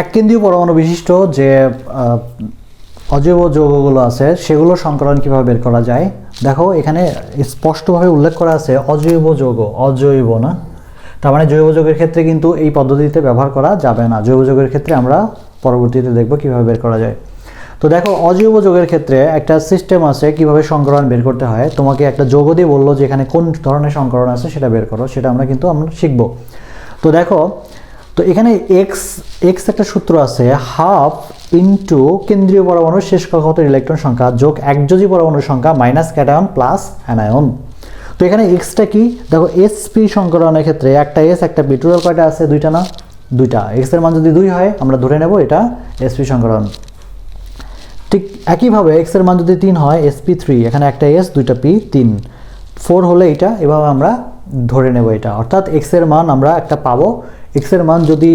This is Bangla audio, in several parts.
এককেন্দ্রীয় পরমাণু বিশিষ্ট যে অজৈব যৌগগুলো আছে সেগুলো সংকলন কীভাবে বের করা যায়? দেখো, এখানে স্পষ্টভাবে উল্লেখ করা আছে অজৈব যৌগ। অজৈব না? তার মানে জৈব যৌগের ক্ষেত্রে কিন্তু এই পদ্ধতিতে ব্যবহার করা যাবে না। জৈব যৌগের ক্ষেত্রে আমরা পরবর্তীতে দেখব কীভাবে বের করা যায়। তো দেখো, অজৈব যৌগের ক্ষেত্রে একটা সিস্টেম আছে, কীভাবে সংকরণ বের করতে হয়। তোমাকে একটা যৌগ দিয়ে বলল যে এখানে কোন ধরনের সংকরণ আছে, সেটা বের করো। সেটা আমরা কিন্তু আমরা শিখব। তো দেখো তো এখানে এক্স এক্স একটা সূত্র আছে হাফ ইন্টু কেন্দ্রীয় পরমাণুর শেষ কক্ষপথের ইলেকট্রন সংখ্যা যোগ একযোজি পরমাণুর সংখ্যা মাইনাস ক্যাটায়ন প্লাস অ্যানায়ন তো এখানে এক্সটা কি? দেখো এসপি সংকরণের ক্ষেত্রে একটা এস একটা পি টোটাল কয়টা আছে? দুইটা না? দুইটা। এক্সের মান যদি দুই হয়, আমরা ধরে নেব এটা এসপি সংকরণ ঠিক একইভাবে এক্সের মান যদি তিন হয় এসপি থ্রি এখানে একটা এস দুইটা পি তিন। ফোর হলে এটা এভাবে আমরা ধরে নেব এটা। অর্থাৎ এক্সের মান আমরা একটা পাবো এক্সের মান যদি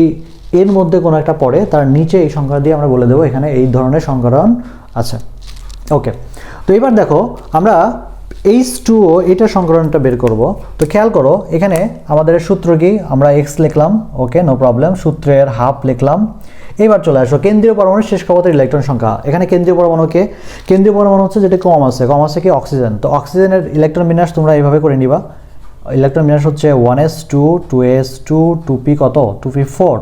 এর মধ্যে কোনো একটা পড়ে, তার নিচে এই সংখ্যা দিয়ে আমরা বলে দেবো এখানে এই ধরনের সংকরণ আছে। ওকে তো এবার দেখো, আমরা এইচ টু ও এটা সংকরণটা বের করব। তো খেয়াল করো, এখানে আমাদের সূত্র কি? আমরা এক্স লিখলাম ওকে নো প্রবলেম সূত্রের হাফ লিখলাম। এবার চলে আসো, কেন্দ্রীয় পরমাণুর শেষ কক্ষপথের ইলেকট্রন সংখ্যা। এখানে কেন্দ্রীয় পরমাণুকে কেন্দ্রীয় পরমাণু হচ্ছে যেটা কম আছে কম আছে কি? অক্সিজেন তো অক্সিজেনের ইলেকট্রন বিন্যাস তোমরা এইভাবে করে নিবা। ইলেকট্রন বিন্যাস হচ্ছে one S two two S two two P কত? টু পি ফোর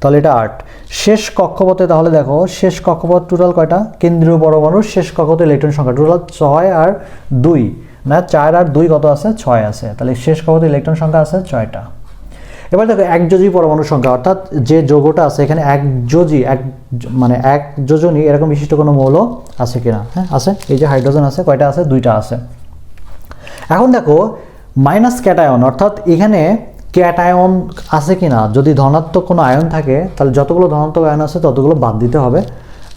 তাহলে এটা আট। শেষ কক্ষপথে তাহলে দেখো, শেষ কক্ষপথ টোটাল কয়টা? কেন্দ্রীয় পরমাণুর শেষ কক্ষপথে ইলেকট্রন সংখ্যা। টোটাল ছয় আর দুই। না, চার আর দুই কত আছে? ছয় আছে। তাহলে শেষ কক্ষপথে ইলেকট্রন সংখ্যা আছে ছয়টা। এবার দেখো একযোজি পরমাণুর সংখ্যা, অর্থাৎ যে যৌগটা আছে, এখানে একযোজি এক মানে এক যোজনী, এরকম বিশিষ্ট কোনো মৌল আছে কিনা? হ্যাঁ আছে। এই যে হাইড্রোজেন আছে, কয়টা আছে? দুইটা আছে। এখন দেখো মাইনাস ক্যাটায়ন, অর্থাৎ এখানে ক্যাটায়ন আছে কিনা, যদি ধনাত্মক কোনো আয়ন থাকে, তাহলে যতগুলো ধনাত্মক আয়ন আছে ততগুলো বাদ দিতে হবে।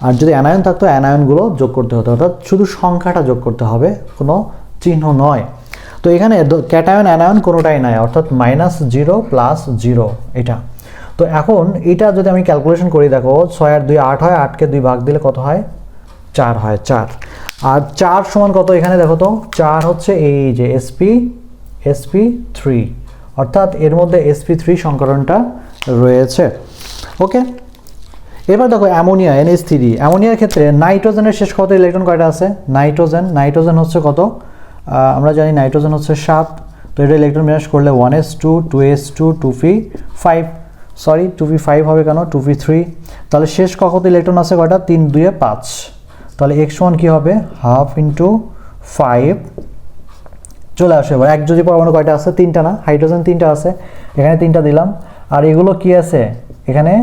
আর যদি অ্যানায়ন থাকতো, অ্যানায়নগুলো যোগ করতে হতো, অর্থাৎ শুধু সংখ্যাটা যোগ করতে হবে, কোনো চিহ্ন নয়। তো এখানে ক্যাটায়ন, অ্যানায়ন কোনোটাই নাই, অর্থাৎ মাইনাস জিরো প্লাস জিরো এটা। তো এখন এটা যদি আমি ক্যালকুলেশন করি, দেখো, ছয় আর দুই আট হয়, আটকে দুই ভাগ দিলে কত হয়? চার হয়, চার। আর চার সমান কত এখানে, দেখো তো? চার হচ্ছে এই যে এসপি এসপি থ্রি অর্থাৎ এর মধ্যে এসপি থ্রি সংকরণটা রয়েছে। ওকে এবার দেখো, অ্যামোনিয়া এনএস থ্রি অ্যামোনিয়ার ক্ষেত্রে নাইট্রোজেনের শেষ কত ইলেকট্রন কয়টা আছে? নাইট্রোজেন নাইট্রোজেন হচ্ছে কত? আমরা জানি নাইট্রোজেন হচ্ছে সাত, তো এটা ইলেকট্রন বিন্যাস করলে one S two two S two two P five, sorry, two P five হবে কেন? Two P three. তাহলে শেষ কক্ষতে ইলেকট্রন আছে কয়টা? তিন দুয়ে পাঁচ। তাহলে এক্স ওয়ান কী হবে? হাফ ইন্টু ফাইভ চলে আসে এবার। এক যদি পরমাণু কয়টা আছে? তিনটা না? হাইড্রোজেন তিনটা আছে। এখানে তিনটা দিলাম। আর এগুলো কি আছে? এখানে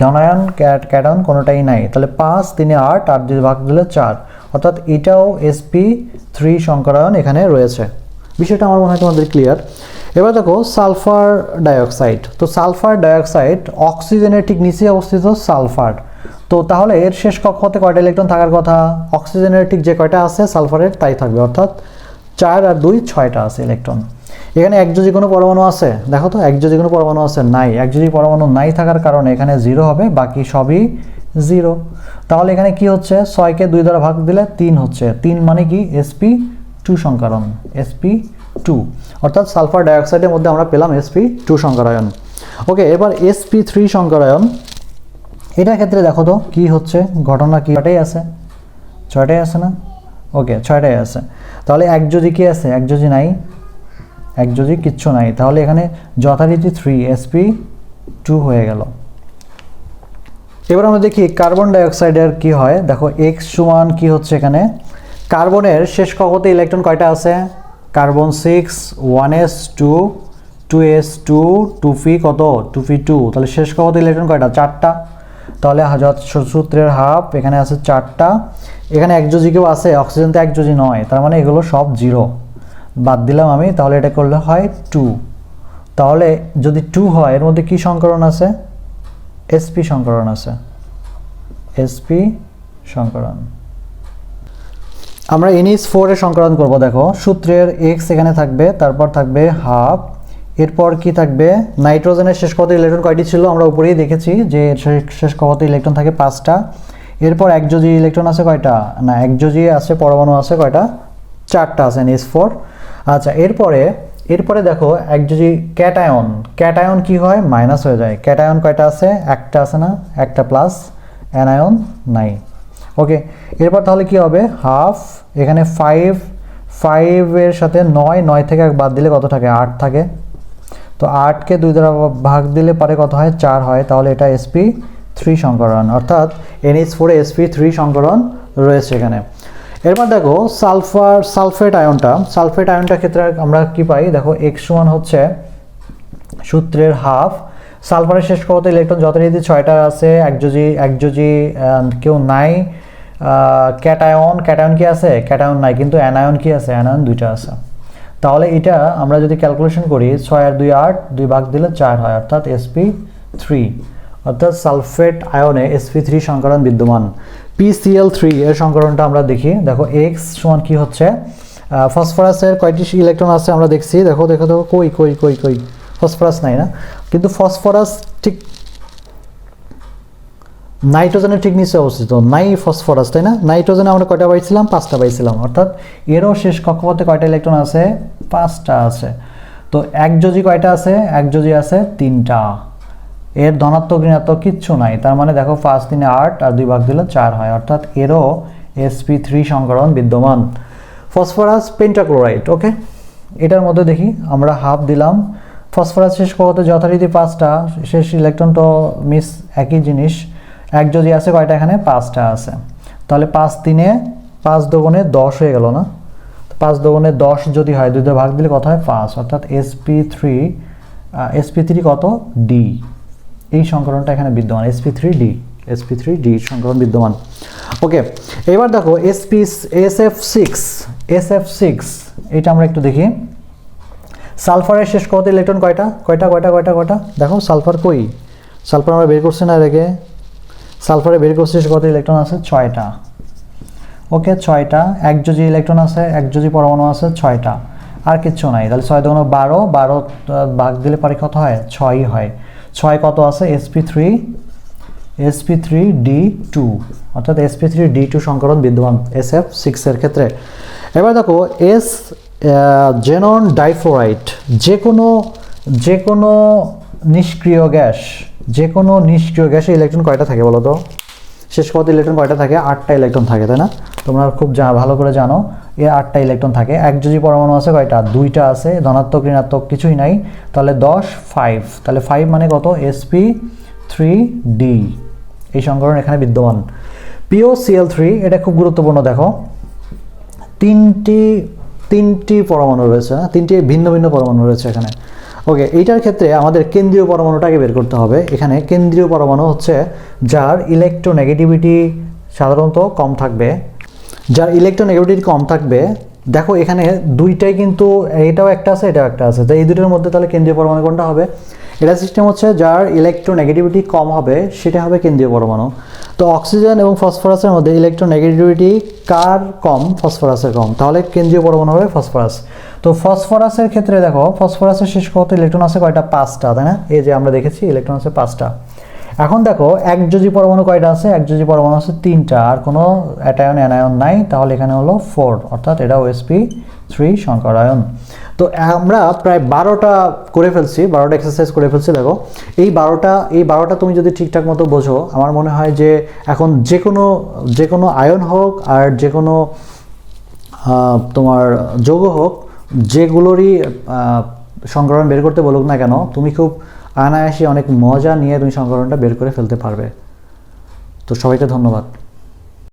ধনায়ন, ক্যাট, ক্যাটন কোনোটাই নাই। তাহলে পাঁচ তিনে আট আট যদি ভাগ দিলে চার। অর্থাৎ এটাও এসপি থ্রি সংকরায়ন এখানে রয়েছে। বিষয়টা আমার মনে হয় তোমাদের ক্লিয়ার এবার দেখো, সালফার ডাইঅক্সাইড। তো সালফার ডাইঅক্সাইড অক্সিজেনের ঠিক নিচে অবস্থিত সালফার। তো তাহলে এর শেষ কক্ষতে কয়টা ইলেকট্রন থাকার কথা? অক্সিজেনের ঠিক যে কয়টা আছে, সালফারের, তাই থাকবে। অর্থাৎ চার আর দুই ছয়টা আছে ইলেকট্রন এখানে একযোজি কোনো পরমাণু আছে, দেখো তো একযোজি কোনো পরমাণু আছে নাই একযোজি পরমাণু নাই থাকার কারণে এখানে জিরো হবে, বাকি সবই জিরো তাহলে এখানে কি হচ্ছে? ছয়কে দুই দ্বারা ভাগ দিলে তিন হচ্ছে। তিন মানে কি? এসপি টু সংকরণ এসপি টু অর্থাৎ সালফার ডাইঅক্সাইডের মধ্যে আমরা পেলাম এসপি টু সংকরায়ন। ওকে, এবার এসপি থ্রি সংকরায়ন। এটার ক্ষেত্রে দেখো তো, কি হচ্ছে? ঘটনা কি? ছয়টাই আছে। ছয়টাই আছে না? ওকে ছয়টাই আছে। তাহলে এক যদি কি আছে? এক যদি নাই? এক যদি কিচ্ছু নাই। তাহলে এখানে যথারীতি থ্রি এসপি টু হয়ে গেল। এবার আমরা দেখি কার্বন ডাইঅক্সাইডের কি হয়? দেখো এক্স সমান কি হচ্ছে এখানে? কার্বনের শেষ কক্ষতে ইলেকট্রন কয়টা আছে? Carbon six one s two two s two two p কত? টু পি টু তাহলে শেষ কক্ষতে ইলেকট্রন কয়টা? চারটা। তাহলে হাজার সূত্রের হাফ, এখানে আছে চারটা। এখানে একযোজি কেউ আছে, অক্সিজেন তো একযোজি নয়, তার মানে এগুলো সব জিরো। বাদ দিলাম আমি, তাহলে এটা করলে হয় টু। তাহলে যদি টু হয়, এর মধ্যে কি সংকরণ আছে? এসপি সংকরণ আছে। এসপি সংকরণ। আমরা এনএস ফোরের সংকরণ করব, দেখো। সূত্রের এক্স এখানে থাকবে, তারপর থাকবে হাফ। এরপর কি থাকবে? নাইট্রোজেনের শেষ কত ইলেকট্রন কয়টি ছিল? আমরা উপরেই দেখেছি যে শেষ- কত ইলেকট্রন থাকে পাঁচটা। এরপর এক একযোজি ইলেকট্রন আছে কয়টা? না, এক একযোজি আছে, পরমাণু আছে কয়টা? চারটা আছে এনএস ফোর আচ্ছা এরপরে এরপরে দেখো, এক যদি ক্যাটায়ন ক্যাটায়ন কি হয়? মাইনাস হয়ে যায়। ক্যাটায়ন কয়টা আছে? একটা আছে না? একটা প্লাস অ্যানায়ন নাই ওকে এরপর তাহলে কি হবে? হাফ এখানে ফাইভ ফাইভের সাথে নয় নয় থেকে এক বাদ দিলে কত থাকে? আট থাকে। তো আটকে দুই দ্বারা ভাগ দিলে পরে কত হয়? চার হয়। তাহলে এটা এসপি থ্রি সংকরণ। অর্থাৎ এনএইচ ফোরে এসপি থ্রি সংকরণ রয়েছে এখানে। এরপর দেখো, সালফার, সালফেট আয়নটা। সালফেট আয়নটার ক্ষেত্রে আমরা কি পাই? দেখো এক্স ওয়ান হচ্ছে সূত্রের হাফ। সালফারের শেষ কত? ইলেকট্রন যথারীতি ছয়টা আছে। একযোজি একযোজি কেউ নাই। ক্যাটায়ন ক্যাটায়ন কি আছে? ক্যাটায়ন নাই। কিন্তু অ্যানায়ন কি আছে? অ্যানায়ন দুইটা আছে। তাহলে এটা আমরা যদি ক্যালকুলেশন করি, ছয় আর দুই আট, দুই ভাগ দিলে চার হয়, অর্থাৎ এসপি থ্রি অর্থাৎ সালফেট আয়নে এসপি থ্রি সংকরণ বিদ্যমান। পিসিএল থ্রি এর সংকরণটা আমরা দেখি। দেখো এক্স সমান কি হচ্ছে? ফসফরাসের কয়টি ইলেকট্রন আছে আমরা দেখছি। দেখো দেখো দেখো, কই কই কই কই, ফসফরাস নাই না? কিন্তু ফসফরাস ঠিক নাইট্রোজেনের ঠিক নিচে অবস্থিত, নাই ফসফরাস, তাই না? নাইট্রোজেনে আমরা কয়টা পাইছিলাম? পাঁচটা পাইছিলাম। অর্থাৎ এরও শেষ কক্ষপথে কয়টা ইলেকট্রন আছে? পাঁচটা আছে। তো এক যোজি কয়টা আছে? এক যোজি আছে তিনটা। এর ধনাত্মক, ঋণাত্মক কিচ্ছু নাই। তার মানে দেখো পাঁচ তিনে আট আর দুই ভাগ দিলে চার হয়। অর্থাৎ এরও এসপি থ্রি সংকরণ বিদ্যমান। Phosphorus pentachloride okay? এটার মধ্যে দেখি, আমরা হাফ দিলাম। ফসফরাস শেষ কক্ষপথে যথারীতি পাঁচটা। শেষ ইলেকট্রন তো মিস একই জিনিস। এক যদি আছে, কয়টা এখানে? পাঁচটা আছে। তাহলে পাঁচ তিনে, পাঁচ দোগুণে দশ হয়ে গেল না? পাঁচ দোগুণে দশ যদি হয়, দুই ভাগ দিলে কত হয়? পাঁচ। অর্থাৎ এসপি থ্রি এসপি থ্রি কত? ডি এই সংকরণটা এখানে বিদ্যমান। Sp three d sp three d সংকরণ বিদ্যমান। ওকে এবার দেখো sp S F six S F six এটা আমরা একটু দেখি। সালফারের শেষ কত? ইলেকট্রন কয়টা? কয়টা কয়টা কয়টা কয়টা? দেখো, সালফার কই? সালফার আমরা বের করছি না এর সালফারে বের করছি কত ইলেকট্রন আছে? ছয়টা। ওকে, ছয়টা। এক যোজি ইলেকট্রন আছে, এক যোজি পরমাণু আছে, ছয়টা। আর কিচ্ছু নাই। তাহলে ছয় দুগুণ বারো বারো ভাগ দিলে পরে কত হয়? ছয়ই হয়। ছয় কত আছে? Sp three sp three d two অর্থাৎ এসপি থ্রি ডি টু সংকরণ বিদ্যমান এস এফ সিক্সের ক্ষেত্রে। এবার দেখো এস জেনন ডাইফ্লোরাইড যে কোনো যে কোনো নিষ্ক্রিয় গ্যাস যে কোনো নিষ্ক্রিয় গ্যাসে ইলেকট্রন কয়টা থাকে বলো তো? শেষ কত ইলেকট্রন কয়টা থাকে? আটটা ইলেকট্রন থাকে, তাই না? তোমরা খুব জা- ভালো করে জানো এর আটটা ইলেকট্রন থাকে। এক যদি পরমাণু আছে কয়টা? দুইটা আছে, ধনাত্মক, ঋণাত্মক কিছুই নাই। তাহলে দশ ফাইভ তাহলে ফাইভ মানে কত? এসপি থ্রি ডি এই সংকরণ এখানে বিদ্যমান। পিও সিএল থ্রি এটা খুব গুরুত্বপূর্ণ, দেখো। তিনটি তিনটি পরমাণু রয়েছে, না? তিনটি ভিন্ন ভিন্ন পরমাণু রয়েছে এখানে। ওকে এইটার ক্ষেত্রে আমাদের কেন্দ্রীয় পরমাণুটাকে বের করতে হবে। এখানে কেন্দ্রীয় পরমাণু হচ্ছে যার ইলেকট্রোনেগেটিভিটি সাধারণত কম থাকবে। যার ইলেকট্রোনেগেটিভিটি কম থাকবে, দেখো এখানে দুইটাই কিন্তু, এটাও একটা আছে, এটাও একটা আছে। তো এই দুটোর মধ্যে তাহলে কেন্দ্রীয় পরমাণু কোনটা হবে? এটা সিস্টেম হচ্ছে যার ইলেকট্রোনেগেটিভিটি কম হবে, সেটা হবে কেন্দ্রীয় পরমাণু। তো অক্সিজেন এবং ফসফরাসের মধ্যে ইলেকট্রোনেগেটিভিটি কার কম? ফসফরাসের কম। তাহলে কেন্দ্রীয় পরমাণু হবে ফসফরাস তো ফসফরাসের ক্ষেত্রে দেখো ফসফরাসের শেষ কত? ইলেকট্রন আছে কয়টা? পাঁচটা, তাই না? এই যে আমরা দেখেছি ইলেকট্রন আছে পাঁচটা। এখন দেখো, এক যোজি পরমাণু কয়টা আছে? এক যোজি পরমাণু আছে তিনটা। আর কোনো অ্যাটায়ন অ্যানায়ন নাই, তাহলে এখানে হলো ফোর অর্থাৎ এটা ওএসপি থ্রি সংকরায়ন তো আমরা প্রায় বারোটা করে ফেলছি, বারোটা এক্সারসাইজ করে ফেলছি, দেখো। এই বারোটা এই বারোটা তুমি যদি ঠিকঠাক মতো বোঝো, আমার মনে হয় যে এখন যে কোনো যে কোনো আয়ন হোক আর যে কোনো তোমার যোগ হোক, যেগুলোরই সংকরণ বের করতে বলুক না কেন, তুমি খুব অনায়াসে অনেক মজা নিয়ে তুমি সংকরণটা বের করে ফেলতে পারবে। তো সবাইকে ধন্যবাদ।